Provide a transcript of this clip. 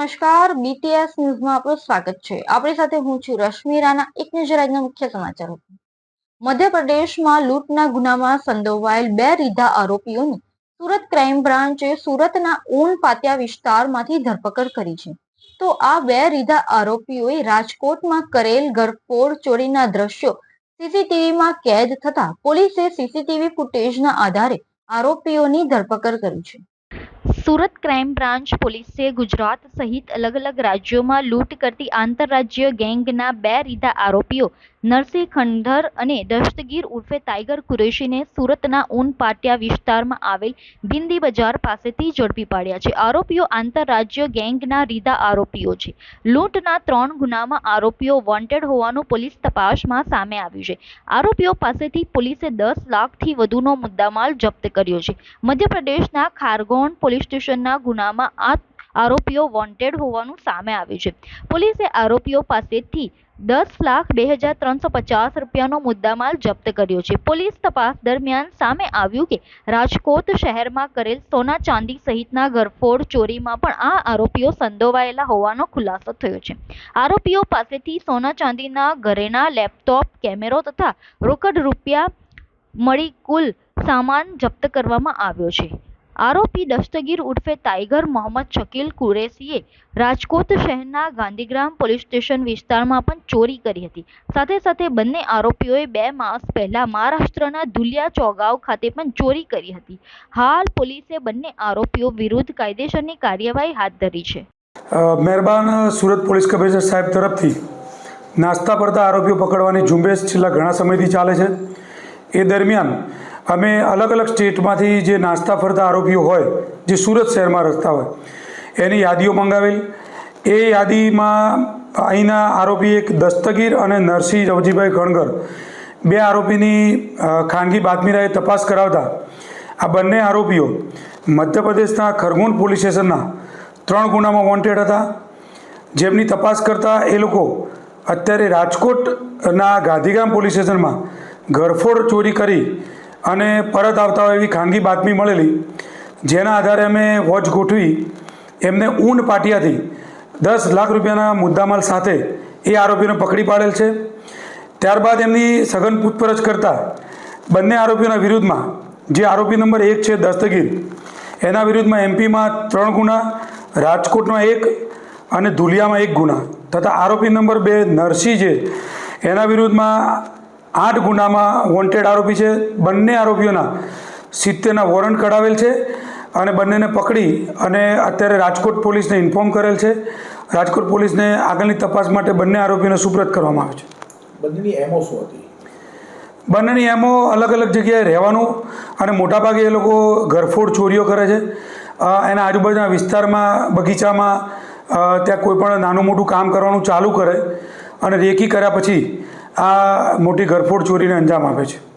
નમસ્કાર બીટીએસ ન્યૂઝમાં આપનું સ્વાગત છે. આપણી સાથે હું છું રશ્મિ રાણા. એક નજર આજના મુખ્ય સમાચાર. મધ્યપ્રદેશમાં લૂંટના ગુનામાં સંડોવાયેલ બે રીધા આરોપીઓની સુરત ક્રાઇમ બ્રાન્ચે સુરતના ઊન પાત્યા વિસ્તારમાંથી ધરપકડ કરી છે. તો આ બે રીધા આરોપીઓએ રાજકોટમાં કરેલ ગરફોડ ચોરીના દ્રશ્યો સીસીટીવીમાં કેદ થતા પોલીસે સીસીટીવી ફૂટેજના આધારે આરોપીઓની ધરપકડ કરી છે. સુરત ક્રાઇમ બ્રાન્ચ પોલીસે ગુજરાત સહિત અલગ અલગ રાજ્યોમાં લૂંટ કરતી આંતરરાજ્ય ગેંગના બે રીઢા આરોપીઓ નરસિંહ ખંડર અને દસ્તગીર ઉર્ફે ટાઈગર કુરેશીને સુરતના ઊન પાટિયા વિસ્તારમાં આવેલ બિંદી બજાર પાસેથી ઝડપી પાડ્યા છે. આરોપીઓ આંતરરાજ્ય ગેંગના રીધા આરોપીઓ છે. લૂંટના ત્રણ ગુનામાં આરોપીઓ વોન્ટેડ હોવાનું પોલીસ તપાસમાં સામે આવ્યું છે. આરોપીઓ પાસેથી પોલીસે દસ લાખથી વધુનો મુદ્દામાલ જપ્ત કર્યો છે. મધ્યપ્રદેશના ખારગોન પોલીસ સ્ટેશનના ગુનામાં આ આરોપીઓ વોન્ટેડ હોવાનું સામે આવ્યું છે. પોલીસે આરોપીઓ પાસેથી દસ લાખ બે હજાર ત્રણસો પચાસ રૂપિયાનો મુદ્દામાલ જપ્ત કર્યો છે. પોલીસ તપાસ દરમિયાન સામે આવ્યું કે રાજકોટ શહેરમાં કરેલ સોના ચાંદી સહિતના ગરફોડ ચોરીમાં પણ આ આરોપીઓ સંડોવાયેલા હોવાનો ખુલાસો થયો છે. આરોપીઓ પાસેથી સોના ચાંદીના ઘરેણા લેપટોપ, કેમેરો તથા રોકડ રૂપિયા મળી કુલ સામાન જપ્ત કરવામાં આવ્યો છે. આરોપી દસ્તગીર ઉર્ફે ટાઈગર મોહમ્મદ શકીલ કુરેશીએ રાજકોટ શહેરના ગાંધીગ્રામ પોલીસ સ્ટેશન વિસ્તારમાં પણ ચોરી કરી હતી. સાથે સાથે બંને આરોપીઓએ બે માસ પહેલા મહારાષ્ટ્રના ધુલિયા ચોગાવ ખાતે પણ ચોરી કરી હતી. હાલ પોલીસે બંને આરોપીઓ વિરુદ્ધ કાયદેસરની કાર્યવાહી હાથ ધરી છે. મહેરબાન સુરત પોલીસ કમિશનર સાહેબ તરફથી નાસ્તા પડતા આરોપીઓ પકડવાની ઝુંબેશ છેલ્લા ઘણા સમયથી ચાલે છે. એ દરમિયાન અમે અલગ અલગ સ્ટેટમાંથી જે નાસ્તા ફરતા આરોપીઓ હોય, જે સુરત શહેરમાં રસ્તા હોય, એની યાદીઓ મંગાવેલ. એ યાદીમાં અહીંના આરોપી એક દસ્તગીર અને નરસિંહ રવજીભાઈ ખણગર બે આરોપીની ખાનગી બાતમીરાએ તપાસ કરાવતા આ બંને આરોપીઓ મધ્યપ્રદેશના ખરગોન પોલીસ સ્ટેશનના ત્રણ ગુનામાં વોન્ટેડ હતા. જેમની તપાસ કરતા એ લોકો અત્યારે રાજકોટના ગાંધીગામ પોલીસ સ્ટેશનમાં ઘરફોડ ચોરી કરી અને પરત આવતા હોય એવી ખાનગી બાતમી મળેલી, જેના આધારે અમે વોચ ગોઠવી, એમને ઊન પાટિયાથી દસ લાખ રૂપિયાના મુદ્દામાલ સાથે એ આરોપીને પકડી પાડેલ છે. ત્યારબાદ એમની સઘન પૂછપરછ કરતાં બંને આરોપીઓના વિરુદ્ધમાં જે આરોપી નંબર એક છે દસ્તગીર, એના વિરુદ્ધમાં એમપીમાં ત્રણ ગુના, રાજકોટમાં એક અને ધુલિયામાં એક ગુના, તથા આરોપી નંબર બે નરસિંહ છે, એના વિરુદ્ધમાં આઠ ગુનામાં વોન્ટેડ આરોપી છે. બંને આરોપીઓના સિત્તેરના વોરંટ કઢાવેલ છે અને બંનેને પકડી અને અત્યારે રાજકોટ પોલીસને ઇન્ફોર્મ કરેલ છે. રાજકોટ પોલીસને આગળની તપાસ માટે બંને આરોપીઓને સુપ્રત કરવામાં આવે છે. બંનેની એમઓ શું હતી? બંનેની એમો અલગ અલગ જગ્યાએ રહેવાનું અને મોટાભાગે એ લોકો ઘરફોડ ચોરીઓ કરે છે. એના આજુબાજુના વિસ્તારમાં બગીચામાં ત્યાં કોઈ પણ નાનું મોટું કામ કરવાનું ચાલુ કરે અને રેકી કર્યા પછી આ મોટી ઘરફોડ ચોરીને અંજામ આપે છે.